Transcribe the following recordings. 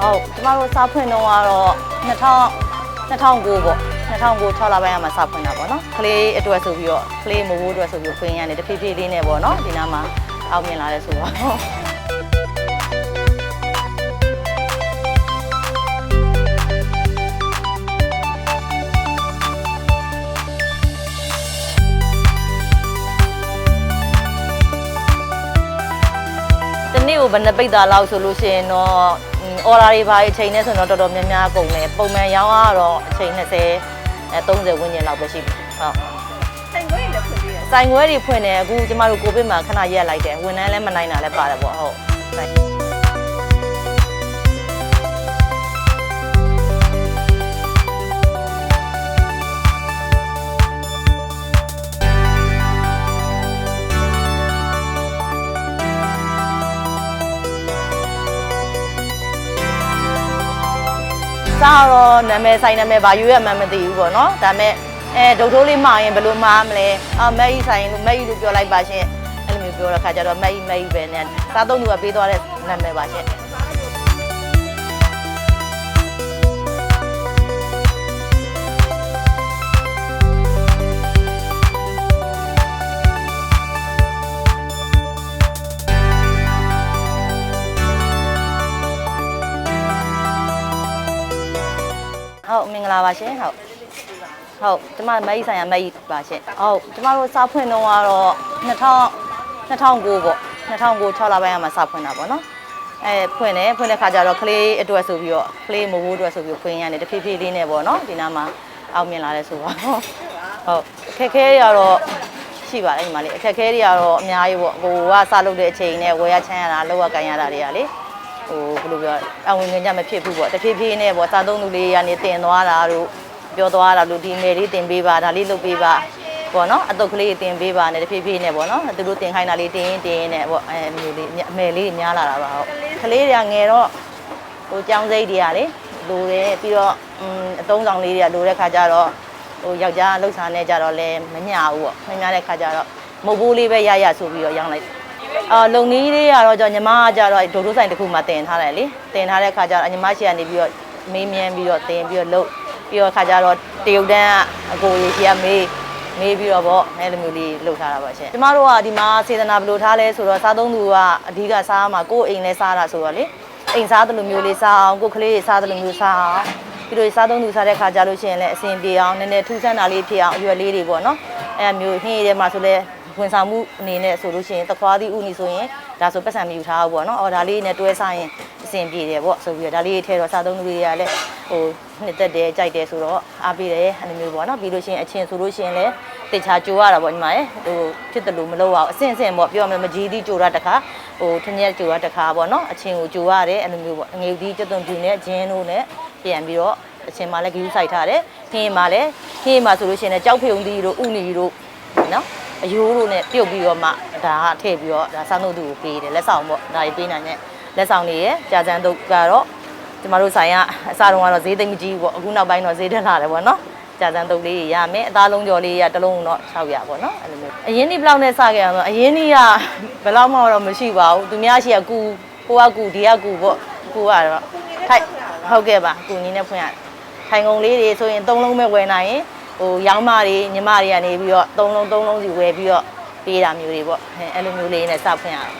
ဟုတ်ကျမတို့စားဖွင့်တော့ကတော့2000 2009ပေါ့2009 6လပိုင်းကမှစဖွင့်တာပေါ့နော်ကလေးအတွက်ဆိုပြီးတော့ကလေးမိုးမိုးအတွက်ဆိုပြီးဖွင့်ရတယ်တဖြည်းဖြည်းလေးနဲ့ပေါ့နော်ဒီနားမှာအောင်မြင်လာတယ်ဆိုတော့တနေ့ကိုဘယ်နှစ်ပိတ်တာလောက်ဆိုလို့ရှိရင်တော့ အော်ဒါတွေပါအချိန်နဲ့ဆိုတော့တော်တော်များများကုန်တယ်ပုံမှန်ရောင်းရတော့အချိန်20အဲ30ဝန်းကျင်လောက်ပဲရှိပြီဟုတ်ဆိုင်ခွဲလည်းဖွင့်ပေးရဆိုင်ခွဲတွေဖွင့်တယ်အခုကျမတို့ကိုဗစ်မှာခဏရက်လိုက်တယ်ဝန်ထမ်းလည်းမနိုင်တာလည်းပါတယ်ပေါ့ဟုတ် စားတော့နာမည်ဆိုင်နာမည်ဘာရွေးရမှန်းမသိဘူးပေါ့နော်ဒါပေမဲ့အဲဒုတ်ထိုးလေးမှာရင်ဘယ်လိုမှားမလဲအာမက်ကြီးဆိုင်လို့မက်ကြီးလို့ပြောလိုက်ပါရှင်အဲ့လိုမျိုးပြောတဲ့ခါကျတော့မက်ကြီးမက်ကြီးပဲနဲ့စားသုံးသူကပေးသွားတဲ့နာမည်ပါရှင် ဂလာပါရှင်ဟုတ်ဟုတ်ကျမမက်ကြီးဆိုင်ရာမက်ကြီးပါရှင်ဟုတ်ကျမတို့စားဖွင့်တော့ကတော့2000 2009ပေါ့2009 6လပိုင်းကမှစဖွင့်တာပေါ့နော်အဲဖွင့်တယ်ဖွင့်တဲ့ခါကျတော့ကလေးအတွက်ဆိုပြီးတော့ကလေးမိုးမိုးအတွက်ဆိုပြီးတော့ဖွင့်ရတယ်တဖြည်းဖြည်းလေးနဲ့ပေါ့နော်ဒီနားမှာအောင်မြင်လာတယ်ဆိုတော့ဟုတ်အခက်အခဲတွေကတော့ရှိပါတယ်ဒီမှာလေအခက်အခဲတွေကတော့အများကြီးပေါ့ကိုကစားလုပ်တဲ့အချိန်နဲ့ဝယ်ရချမ်းရတာလောက်ရကန်ရတာတွေကလေ ဟိုဘယ်လိုပြောအဝင်ငင်ကြမဖြစ်ဘူးပေါ့တဖြည်းဖြည်းနဲ့ပေါ့စားသုံးသူလေးကနေတင်သွားတာတို့ပြောသွားတာလို့ဒီမယ်လေးတင်ပေးပါဒါလေးလုပ်ပေးပါပေါ့နော်အတုတ်ကလေးတင်ပေးပါနဲ့တဖြည်းဖြည်းနဲ့ပေါ့နော်သူတို့တင်ခိုင်းတာလေးတင်ရင်တင်ရင်နဲ့ပေါ့အဲမျိုးလေးအမယ်လေးများလာတာပါဟုတ်ကလေးတွေကငယ်တော့ဟိုကြောင်းစိတ်တွေကလေလိုတယ်ပြီးတော့อืมအတုံးဆောင်လေးတွေကလိုတဲ့ခါကျတော့ဟိုယောက်ျားလှုပ်ရှားနေကြတော့လဲမညဘူးပေါ့မညတဲ့ခါကျတော့မုတ်ဘိုးလေးပဲရရဆိုပြီးတော့ရောင်းလိုက် အာလုံနီးလေးကတော့ကျွန်တော်ညီမကကြတော့ဒိုဒိုဆိုင်တစ်ခုမှတင်ထားတယ်လေတင်ထားတဲ့ခါကျတော့ညီမရှိကနေပြီးတော့မေးမြန်းပြီးတော့တင်ပြီးတော့လှုပ်ပြီးတော့ခါကျတော့တရုတ်တန်းကအကိုကြီးရှိကမေးမေးပြီးတော့ဗောအဲလိုမျိုးလေးလှုပ်ထားတာပါရှင်ကျမတို့ကဒီမှာစေတနာဘယ်လိုထားလဲဆိုတော့စားသုံးသူကအဓိကစားမှာကိုယ်အိမ်လဲစားတာဆိုတော့လေအိမ်စားတယ်လို့မျိုးလေးစားအောင်ကိုယ်ကလေးစားတယ်လို့မျိုးစားအောင်ပြီးတော့စားသုံးသူစားတဲ့ခါကျလို့ရှိရင်လည်းအဆင်ပြေအောင်နည်းနည်းထူးဆန်းတာလေးဖြစ်အောင်အရွယ်လေးတွေပေါ့နော်အဲမျိုးဟင်းရည်ထဲမှာဆိုလဲ ဝန်ဆောင်မှုအနေနဲ့ဆိုလို့ရှိရင်သခွားသီးဥနီဆိုရင်ဒါဆိုပတ်စံမယူထားဘူးပေါ့နော်အော်ဒါလေးနဲ့တွဲစားရင်အဆင်ပြေတယ်ပေါ့ဆိုပြီးတော့ဒါလေးထဲတော့စားသုံးလူတွေကလည်းဟိုနှစ်သက်တယ်ကြိုက်တယ်ဆိုတော့အားပေးတယ်အဲ့လိုမျိုးပေါ့နော်ပြီးလို့ရှိရင်အချင်းဆိုလို့ရှိရင်လည်းတေချာကြိုရတာပေါ့ညီမရဲ့ဟိုဖြစ်တယ်လို့မလုပ်အောင်အဆင့်အဆင့်ပေါ့ပြောရမယ်မကြီးသီးကြိုရတခါဟိုထင်းရက်ကြိုရတခါပေါ့နော်အချင်းကိုကြိုရတယ်အဲ့လိုမျိုးပေါ့ငွေသီးကျွတ်သွန်ပြင်းနဲ့ဂျင်းတို့နဲ့ပြန်ပြီးတော့အချင်းမှလည်းဂီးဆိုင်ထားတယ်ခင်းမှလည်းခင်းမှဆိုလို့ရှိရင်လည်းကြောက်ဖြုံသီးတို့ဥနီတို့နော် အယိုးတို့နဲ့ပြုတ်ပြီးတော့မှဒါကထည့်ပြီးတော့ဒါစားနှုတ်သူကိုပေးတယ်လက်ဆောင်ပေါ့ဒါကြီးပေးနိုင်တဲ့လက်ဆောင်တွေရဲ့ကြာစံတုတ်ကတော့ကျမတို့ဆိုင်ကအစားတုံးကတော့ဈေးသိမ့်မကြီးဘူးပေါ့အခုနောက်ပိုင်းတော့ဈေးတက်လာတယ်ပေါ့နော်ကြာစံတုတ်လေးရမယ်အသားလုံးကြော်လေးရတစ်လုံးတော့600ပေါ့နော်အဲ့လိုမျိုးအရင်ဒီဘလောက်နဲ့စခဲ့အောင်ဆိုအရင်ဒီကဘယ်လောက်မှတော့မရှိပါဘူးသူများရှိကကူကိုကကူဒီကကူပေါ့ကူကတော့ထိုက်ဟုတ်ကဲ့ပါကူညီနဲ့ဖွင့်ရတယ်ထိုင်ကုန်လေးတွေဆိုရင်၃လုံးပဲဝယ်နိုင်ရင် ဟိုရောင်းမတွေညီမတွေကနေပြီးတော့သုံးလုံးသုံးလုံးစီဝယ်ပြီးတော့ပေးတာမျိုးတွေပေါ့အဲအဲ့လိုမျိုးလေးနဲ့စဖွင့်ရအောင်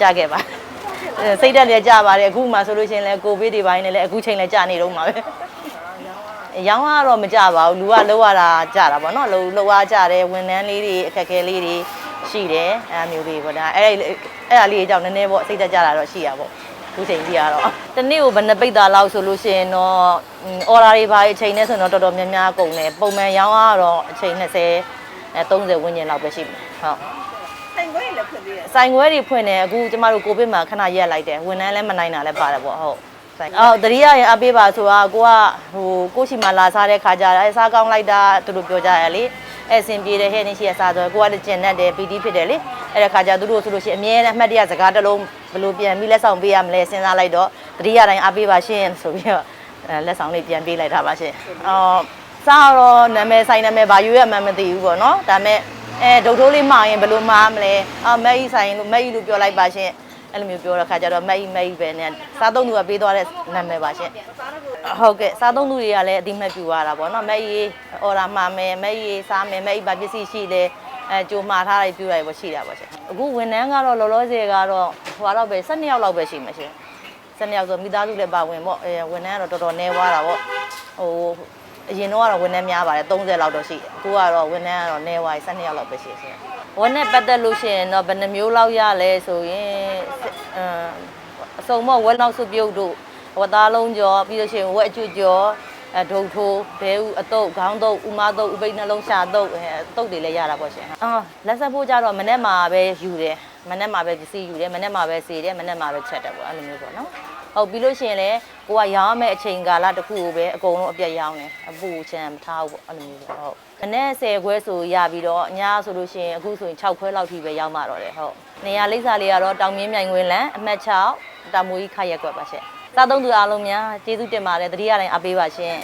ကြခဲ့ပါအဲစိတ်တက်လည်းကြပါတယ်အခုမှဆိုလို့ရှိရင်လည်းကိုဗစ်တွေပိုင်းနဲ့လည်းအခုချိန်လည်းကြနေတော့မှာပဲရောင်းကတော့မကြပါဘူးလူကလောက်ရတာကြတာပေါ့နော်လောက်လောက်ရကြတယ်ဝန်ထမ်းလေးတွေအခက်အခဲလေးတွေရှိတယ်အဲမျိုးလေးပေါ့ဒါအဲ့အဲ့ဒါလေးအကြောင်းနည်းနည်းပေါ့စိတ်တက်ကြတာတော့ရှိရပါပေါ့ ခုချိန်ကြီးကတော့တနေ့ကိုဘယ်နှစ်ပိတ်တာလောက်ဆိုလို့ရှိရင်တော့အော်ဒါတွေပါအချိန်နဲ့ဆိုတော့တော်တော်များများကုန်တယ်ပုံမှန်ရောင်းရတော့အချိန်20အဲ30ဝန်းကျင်လောက်ပဲရှိပြီဟုတ်ဆိုင်ခွဲလည်းဖွင့်ပေးရဆိုင်ခွဲတွေဖွင့်တယ်အခုကျမတို့ကိုဗစ်မှာခဏရက်လိုက်တယ်ဝန်ထမ်းလည်းမနိုင်တာလည်းပါတယ်ပေါ့ဟုတ်ဆိုင်အော်တတိယရင်အပေးပါဆိုတာကိုကဟိုကိုရှိမှလာစားတဲ့ခါကြတာအဲစားကောင်းလိုက်တာသူတို့ပြောကြရလေအဲစင်ပြေတယ်ဟဲ့နေရှိရစားဆိုကိုကလည်းကျင်တတ်တယ်ပီတီဖြစ်တယ်လေအဲ့ဒါခါကြသူတို့ဆိုလို့ရှိရင်အမြဲတမ်းအမှတ်တရစကားတစ်လုံး ဘယ်လိုပြန်ပြီးလက်ဆောင်ပေးရမလဲစဉ်းစားလိုက်တော့တတိယတိုင်းအပေးပါရှင်ဆိုပြီးတော့အဲလက်ဆောင်လေးပြန်ပေးလိုက်တာပါရှင်အော်စားတော့နာမည်ဆိုင်နာမည်ဘာရွေးရမှန်းမသိဘူးပေါ့နော်ဒါပေမဲ့အဲဒုတ်ထိုးလေးမှာရင်ဘယ်လိုမှားမလဲအာမက်ကြီးဆိုင်လို့မက်ကြီးလို့ပြောလိုက်ပါရှင်အဲ့လိုမျိုးပြောတဲ့ခါကျတော့မက်ကြီးမက်ကြီးပဲနဲ့စားသုံးသူကပေးသွားတဲ့နာမည်ပါရှင်ဟုတ်ကဲ့စားသုံးသူတွေကလည်းအတိမတ်ပြူရတာပေါ့နော်မက်ကြီးအော်ဒါမှာမယ်မက်ကြီးစားမယ်မက်ကြီးဘာပစ္စည်းရှိလဲ အဲကြိုမှာထားလိုက်ပြူရတယ်ပေါ့ရှိတာပေါ့ရှင်အခုဝန်ထမ်းကတော့လောလောဆယ်ကတော့ဟိုတော့ပဲ12ယောက်လောက်ပဲရှိမှာရှင်12ယောက်ဆိုမိသားစုလည်းပါဝင်ပေါ့အဲဝန်ထမ်းကတော့တော်တော်နည်းသွားတာပေါ့ဟိုအရင်တော့ကတော့ဝန်ထမ်းများပါတယ်30လောက်တော့ရှိတယ်အခုကတော့ဝန်ထမ်းကတော့နည်းသွားပြီ12ယောက်လောက်ပဲရှိရှင်ဝန်နဲ့ပတ်သက်လို့ရှိရင်တော့ဘယ်နှမျိုးလောက်ရလဲဆိုရင်အမ်အစုံမော့ဝက်နောက်စုပြုတ်တို့ဝက်သားလုံးကျော်ပြီးလို့ရှိရင်ဝက်အကျွတ်ကျော် အဲဒုံထိုးဘဲဥအတုပ်ခေါင်းတုပ်ဥမတုပ်ဥပိတ်နှလုံးရှာတုပ်အဲအတုပ်တွေလည်းရတာပေါ့ရှင်အော်လက်ဆက်ဖို့ကြတော့မနေ့မှာပဲယူတယ်မနေ့မှာပဲပစ္စည်းယူတယ်မနေ့မှာပဲစေတယ်မနေ့မှာပဲချက်တယ်ပေါ့အဲ့လိုမျိုးပေါ့နော်ဟုတ်ပြီးလို့ရှိရင်လည်းကိုကရောင်းရမယ့်အချိန်ကာလတစ်ခုကိုပဲအကုန်လုံးအပြတ်ရောင်းတယ်အပူချမ်းမထားဘူးပေါ့အဲ့လိုမျိုးပေါ့ဟုတ်မနေ့10ခွဲဆိုရပြီးတော့အညာဆိုလို့ရှိရင်အခုဆိုရင်6ခွဲလောက်ထိပဲရောက်မှတော့တယ်ဟုတ်နေရာလိပ်စာလေးကတော့တောင်မြင်းမြိုင်ဝင်လန်းအမှတ်6တာမူကြီးခရက်ကွက်ပါရှင် စားသုံးသူအားလုံးများကျေးဇူးတင်ပါတယ်တတိယတိုင်းအားပေးပါရှင်